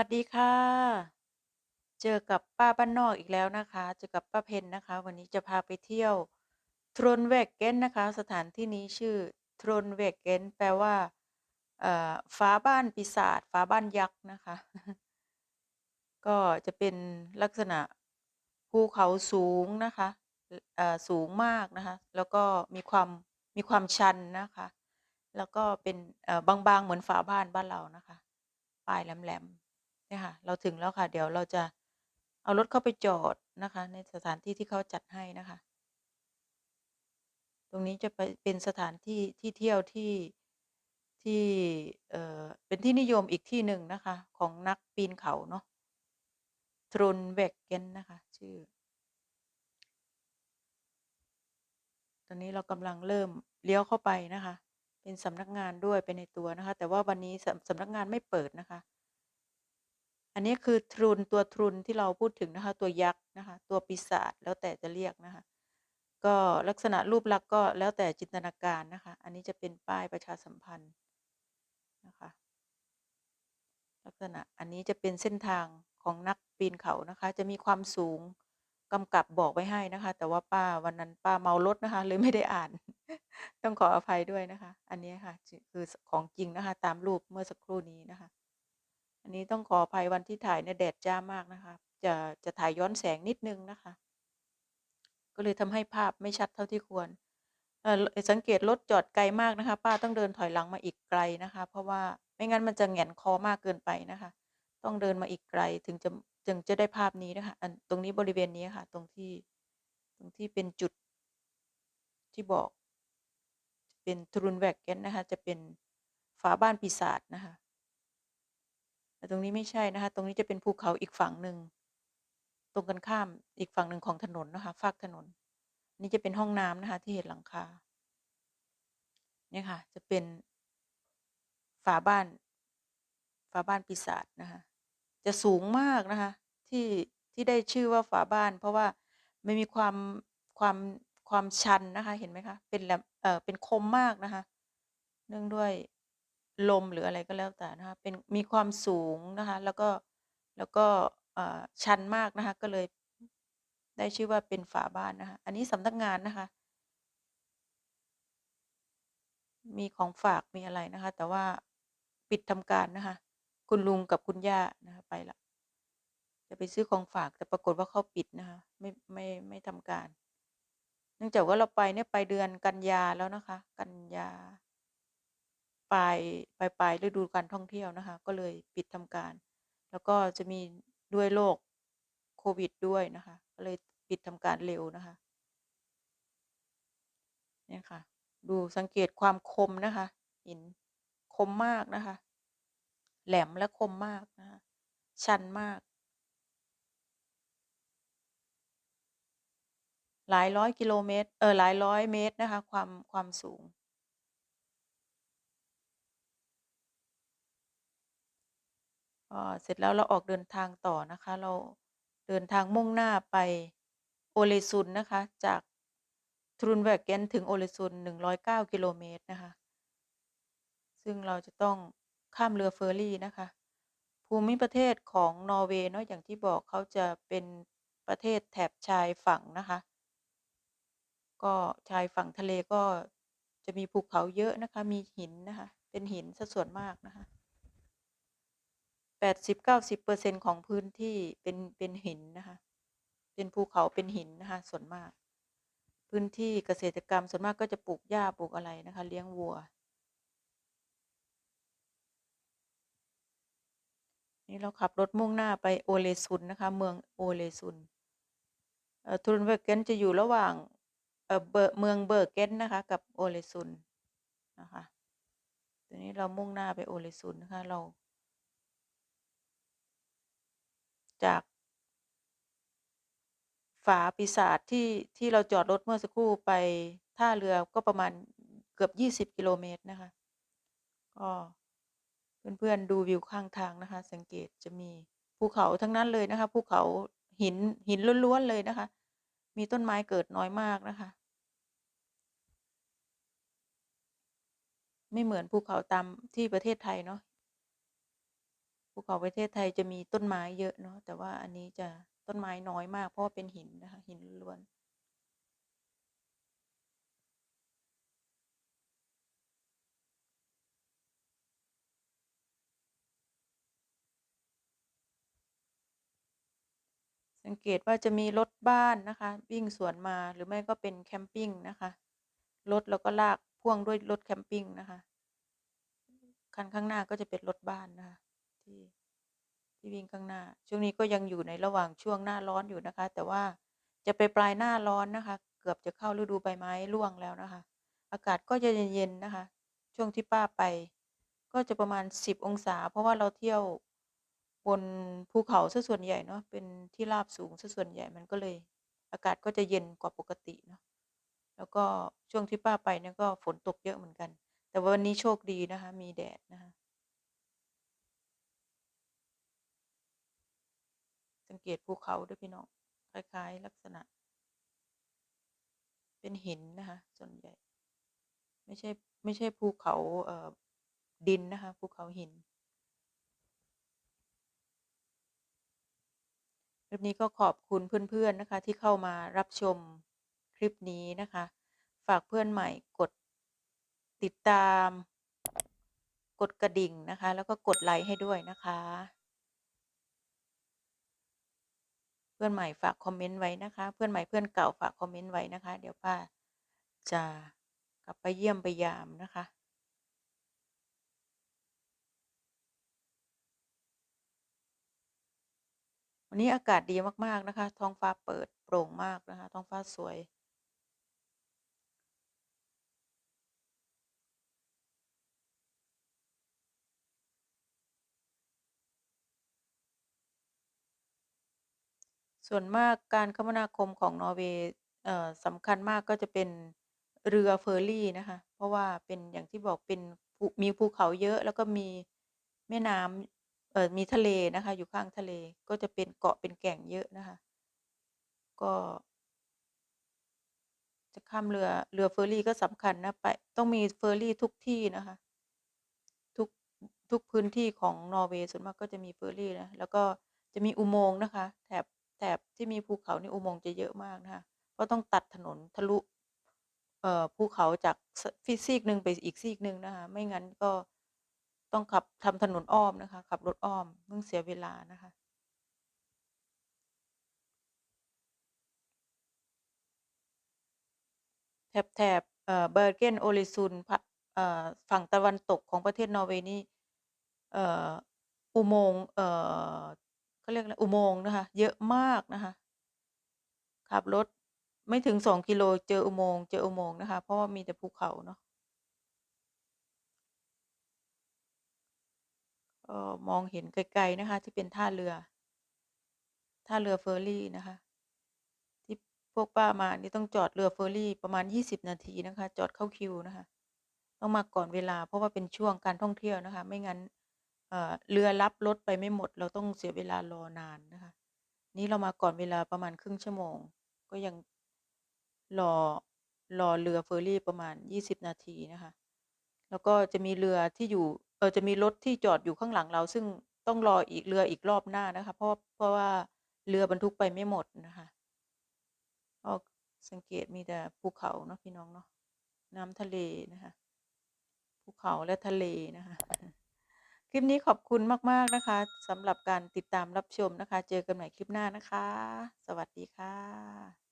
สวัสดีค่ะ เจอกับป้าบ้านนอกอีกแล้วนะคะ เจอกับป้าเพ็ญนะคะ วันนี้จะพาไปเที่ยว Trondveggen นะคะ สถานที่นี้ชื่อ Trondveggen แปลว่าเอ่อฝาบ้านปีศาจฝาบ้านยักษ์นะคะ ก็จะเป็นลักษณะภูเขาสูงนะคะสูงมากนะคะ แล้วก็มีความมีความชันนะคะ แล้วก็เป็นบางๆเหมือนฝาบ้านบ้านเรานะคะปลายแหลมๆ เนี่ยค่ะ เราถึงแล้วค่ะ เดี๋ยวเราจะเอารถเข้าไปจอดนะคะ ในสถานที่ที่เขาจัดให้นะคะ ตรงนี้จะไปเป็นสถานที่ที่เที่ยวที่ที่เอ่อเป็นที่นิยมอีกที่หนึ่งนะคะ ของนักปีนเขาเนาะ Trondveggen นะคะ ชื่อ ตอนนี้เรากำลังเริ่มเลี้ยวเข้าไปนะคะ เป็นสำนักงานด้วยไปในตัวนะคะ แต่ว่าวันนี้สสำนักงานไม่เปิดนะคะ อันนี้คือ Trund ตัว Trund ที่เราพูดถึงนะคะ ตัวยักษ์นะคะ ตัวปีศาจแล้วแต่จะเรียกนะคะ ก็ลักษณะรูปลักษณ์ก็แล้วแต่จินตนาการนะคะ อันนี้จะเป็นป้ายประชาสัมพันธ์นะคะ ลักษณะอันนี้จะเป็นเส้นทางของนักปีนเขานะคะ จะมีความสูงกำกับบอกไว้ให้นะคะ แต่ว่าป้าวันนั้นป้าเมารถนะคะเลยไม่ได้อ่าน ต้องขออภัยด้วยนะคะ อันนี้ค่ะคือของจริงนะคะ ตามรูปเมื่อสักครู่นี้นะคะ อันนี้ต้องขออภัยวันที่ถ่ายเนี่ยแดดจ้ามากนะคะ จะจะถ่ายย้อนแสงนิดนึงนะคะ ก็เลยทำให้ภาพไม่ชัดเท่าที่ควรเออสังเกตรถจอดไกลมากนะคะ ป้าต้องเดินถอยหลังมาอีกไกลนะคะ เพราะว่าไม่งั้นมันจะแหงนคอมากเกินไปนะคะ ต้องเดินมาอีกไกลถึงจะถึงจะได้ภาพนี้นะคะอันตรงนี้บริเวณนี้ค่ะ ตรงที่ตรงที่เป็นจุดที่บอก เป็น Trundveggen นะคะ จะเป็นฝาบ้านปีศาจนะคะ แต่ตรงนี้ไม่ใช่นะคะ ตรงนี้จะเป็นภูเขาอีกฝั่งหนึ่ง ตรงกันข้ามอีกฝั่งหนึ่งของถนนนะคะฟากถนน นี่จะเป็นห้องน้ำนะคะ ที่เห็นหลังคา เนี่ยค่ะ จะเป็นฝาบ้าน ฝาบ้านปีศาจนะคะ จะสูงมากนะคะ ที่ที่ได้ชื่อว่าฝาบ้าน เพราะว่าไมันมีความความความชันนะคะ เห็นไหมคะ เป็นแหลมเอ่อเป็นคมมากนะคะ เนื่องด้วย ลมหรืออะไรก็แล้วแต่นะคะเป็นมีความสูงนะคะ แล้วก็แล้วก็ชันมากนะคะ ก็เลยได้ชื่อว่าเป็นฝาบ้านนะคะ อันนี้สำนักงานนะคะ มีของฝากมีอะไรนะคะ แต่ว่าปิดทำการนะคะ คุณลุงกับคุณย่านะคะไปแล้วจะไปซื้อของฝากแต่ปรากฏว่าเขาปิดนะคะ ไม่ไม่ไม่ทำการ เนื่องจากว่าเราไปเนี่ยไปเดือนกันยาแล้วนะคะ กันยา ปลายปลายๆฤดูกาลท่องเที่ยวนะคะ ก็เลยปิดทำการ แล้วก็จะมีด้วยโรคโควิดด้วยนะคะ ก็เลยปิดทำการเร็วนะคะเนี่ยค่ะ ดูสังเกตความคมนะคะ หินคมมากนะคะ แหลมและคมมากนะคะ ชันมาก หลายร้อยกิโลเมตร เออหลายร้อยเมตรนะคะ ความความสูง ก็เสร็จแล้วเราออกเดินทางต่อนะคะ เราเดินทางมุ่งหน้าไป Ålesund นะคะ จาก Trundveggen ถึง Ålesund 109 กิโลเมตรนะคะ ซึ่งเราจะต้องข้ามเรือเฟอร์รี่นะคะ ภูมิประเทศของนอร์เวย์เนาะอย่างที่บอกเขาจะเป็นประเทศแถบชายฝั่งนะคะ ก็ชายฝั่งทะเลก็จะมีภูเขาเยอะนะคะ มีหินนะคะ เป็นหินสียส่วนมากนะคะ 80-90%ของพื้นที่เป็นเป็นหินนะคะ เป็นภูเขาเป็นหินนะคะ ส่วนมาก พื้นที่เกษตรกรรมส่วนมากก็จะปลูกหญ้าปลูกอะไรนะคะ เลี้ยงวัว นี่เราขับรถมุ่งหน้าไป Ålesund นะคะ เมือง Ålesund เอ่อ Trundveggen จะอยู่ระหว่างเอ่อเบอเมือง Bergen นะคะ กับ Ålesund นะคะตอนนี้เรามุ่งหน้าไป Ålesund นะคะเรา จากฝาปีศาจที่ที่เราจอดรถเมื่อสักครู่ไปท่าเรือก็ประมาณเกือบ20กิโลเมตรนะคะก็เพื่อนๆดูวิวข้างทางนะคะ สังเกตจะมีภูเขาทั้งนั้นเลยนะคะภูเขาหินหินล้วนๆเลยนะคะ มีต้นไม้เกิดน้อยมากนะคะ ไม่เหมือนภูเขาตามที่ประเทศไทยเนาะ ภูเขาประเทศไทยจะมีต้นไม้เยอะเนาะแต่ว่าอันนี้จะต้นไม้น้อยมาก เพราะว่าเป็นหินนะคะหินล้วนสังเกตว่าจะมีรถบ้านนะคะ วิ่งสวนมาหรือไม่ก็เป็นแคมปิ้งนะคะรถแล้วก็ลากพ่วงด้วยรถแคมปิ้งนะคะคันข้างหน้าก็จะเป็นรถบ้านนะคะ ที่ที่วิ่งข้างหน้า ช่วงนี้ก็ยังอยู่ในระหว่างช่วงหน้าร้อนอยู่นะคะ แต่ว่าจะไปปลายหน้าร้อนนะคะ เกือบจะเข้าฤดูใบไม้ร่วงแล้วนะคะ อากาศก็จะเย็นๆนะคะ ช่วงที่ป้าไป ก็จะประมาณ 10 องศา เพราะว่าเราเที่ยวบนภูเขาเสียส่วนใหญ่เนาะเป็นที่ราบสูงเสียส่วนใหญ่มันก็เลย อากาศก็จะเย็นกว่าปกติเนาะแล้วก็ช่วงที่ป้าไปเนี่ยก็ฝนตกเยอะเหมือนกัน แต่วันนี้โชคดีนะคะ มีแดดนะคะ สังเกตภูเขาด้วยพี่น้องคล้ายๆ ลักษณะ เป็นหินนะคะ ส่วนใหญ่ ไม่ใช่ไม่ใช่ภูเขาเอ่อดินนะคะภูเขาหินคลิปนี้ก็ขอบคุณเพื่อนๆนะคะ ที่เข้ามารับชมคลิปนี้นะคะ ฝากเพื่อนใหม่กดติดตาม กดกระดิ่งนะคะ แล้วก็กดไลค์ให้ด้วยนะคะ เพื่อนใหม่ฝากคอมเมนต์ไว้นะคะ เพื่อนใหม่เพื่อนเก่าฝากคอมเมนต์ไว้นะคะ เดี๋ยวป้าจะกลับไปเยี่ยมไปยามนะคะวันนี้อากาศดีมาก ๆ นะคะ ท้องฟ้าเปิดโปร่งมากนะคะ ท้องฟ้าสวย ส่วนมากการคมนาคมของนอร์เวย์เอ่อสำคัญมากก็จะเป็นเรือเฟอร์รี่นะคะ เพราะว่าเป็นอย่างที่บอกเป็นภูมีภูเขาเยอะแล้วก็มีแม่น้ำเอ่อมีทะเลนะคะ อยู่ข้างทะเลก็จะเป็นเกาะเป็นแก่งเยอะนะคะ ก็ จะข้ามเรือเรือเฟอร์รี่ก็สำคัญนะไปต้องมีเฟอร์รี่ทุกที่นะคะ ทุกทุกพื้นที่ของนอร์เวย์ส่วนมากก็จะมีเฟอร์รี่นะแล้วก็จะมีอุโมงค์นะคะ แถบ แถบที่มีภูเขานี่อุโมงค์จะเยอะมากนะคะเพราะต้องตัดถนนทะลุเอ่อภูเขาจากฟีซีกหนึ่งไปอีกซีกหนึ่งนะคะไม่งั้นก็ต้องขับทำถนนอ้อมนะคะขับรถอ้อมซึ่งเสียเวลานะคะแถบๆเอ่อ Bergen-Ålesund พะเอ่อฝั่งตะวันตกของประเทศนอร์เวย์นี่เอ่ออุโมงค์เอ่อ เขาเรียกอะไรอุโมงค์นะคะ เยอะมากนะคะขับรถไม่ถึง2กิโลเจออุโมงค์เจออุโมงค์นะคะ เพราะว่ามีแต่ภูเขาเนาะก็มองเห็นไกลๆนะคะ ที่เป็นท่าเรือ ท่าเรือเฟอร์รี่นะคะ ที่พวกป้ามานี่ต้องจอดเรือเฟอร์รี่ประมาณ 20 นาทีนะคะ จอดเข้าคิวนะคะ ต้องมาก่อนเวลาเพราะว่าเป็นช่วงการท่องเที่ยวนะคะ ไม่งั้น เรือรับรถไปไม่หมด เราต้องเสียเวลารอนานนะคะ นี่เรามาก่อนเวลาประมาณครึ่งชั่วโมง ก็ยังรอรอเรือเฟอร์รี่ประมาณ 20 นาทีนะคะ แล้วก็จะมีเรือที่อยู่เออจะมีรถที่จอดอยู่ข้างหลังเรา ซึ่งต้องรออีกเรืออีกรอบหน้านะคะ เพราะเพราะว่าเรือบรรทุกไปไม่หมดนะคะก็สังเกตมีแต่ภูเขาเนาะพี่น้องเนาะน้ำทะเลนะคะภูเขาและทะเลนะคะ คลิปนี้ขอบคุณมาก ๆ นะคะสำหรับการติดตามรับชมนะคะ เจอกันใหม่คลิปหน้านะคะ สวัสดีค่ะ